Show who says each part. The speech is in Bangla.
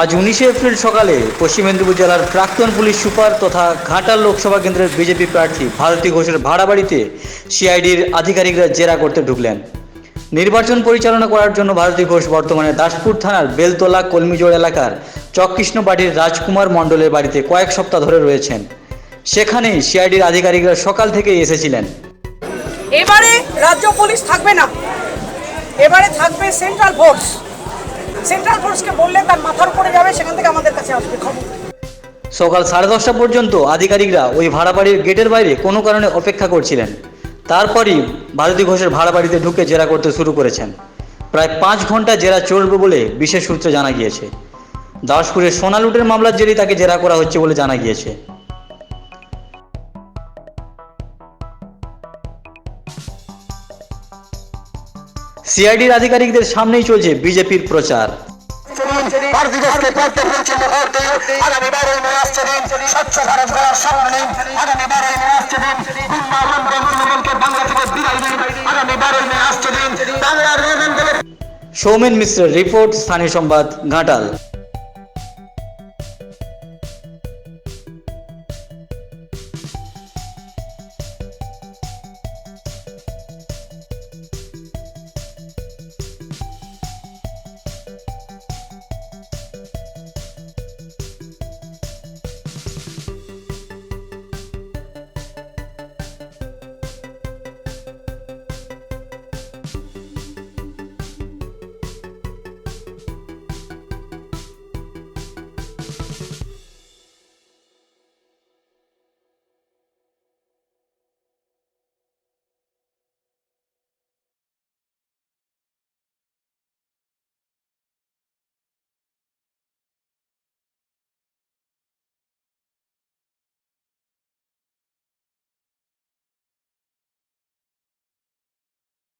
Speaker 1: আজ উনিশে এপ্রিল সকালে পশ্চিম মেদিনীপুর জেলার প্রাক্তন পুলিশ সুপার তথা ঘাটাল লোকসভা কেন্দ্রের বিজেপি প্রার্থী ভারতী ঘোষের ভাড়া বাড়িতে সিআইডির আধিকারিকরা জেরা করতে ঢুকলেন। নির্বাচন পরিচালনা করার জন্য ভারতী ঘোষ বর্তমানে দাসপুর থানার বেলতলা কলমিজোড় এলাকার চককৃষ্ণ বাড়ির রাজকুমার মণ্ডলের বাড়িতে কয়েক সপ্তাহ ধরে রয়েছেন। সেখানেই সিআইডির আধিকারিকরা সকাল থেকেই এসেছিলেন।
Speaker 2: এবারে রাজ্য পুলিশ থাকবে না। এবারে থাকবে সেন্ট্রাল ফোর্স। সেন্ট্রাল ফোর্সকে বললে তার মাথার উপরে যাবে, সেখান থেকে আমাদের কাছে আসবে খবর।
Speaker 1: সকাল সাড়ে দশটা পর্যন্ত আধিকারিকরা ওই ভাড়া বাড়ির গেটের বাইরে কোনো কারণে অপেক্ষা করছিলেন। তারপরই ভারতী ঘোষের ভাড়া বাড়িতে ঢুকে জেরা করতে শুরু করেছেন। প্রায় পাঁচ ঘণ্টা জেরা চলবে বলে বিশেষ সূত্রে জানা গিয়েছে। দাসপুরের সোনা লুটের মামলার জেরেই তাকে জেরা করা হচ্ছে বলে জানা গিয়েছে। মে আধিকারিকদের সামনেই চলছে বিজেপির প্রচার। সৌমেন মিশ্রের রিপোর্ট স্থানীয় সংবাদ ঘাটাল।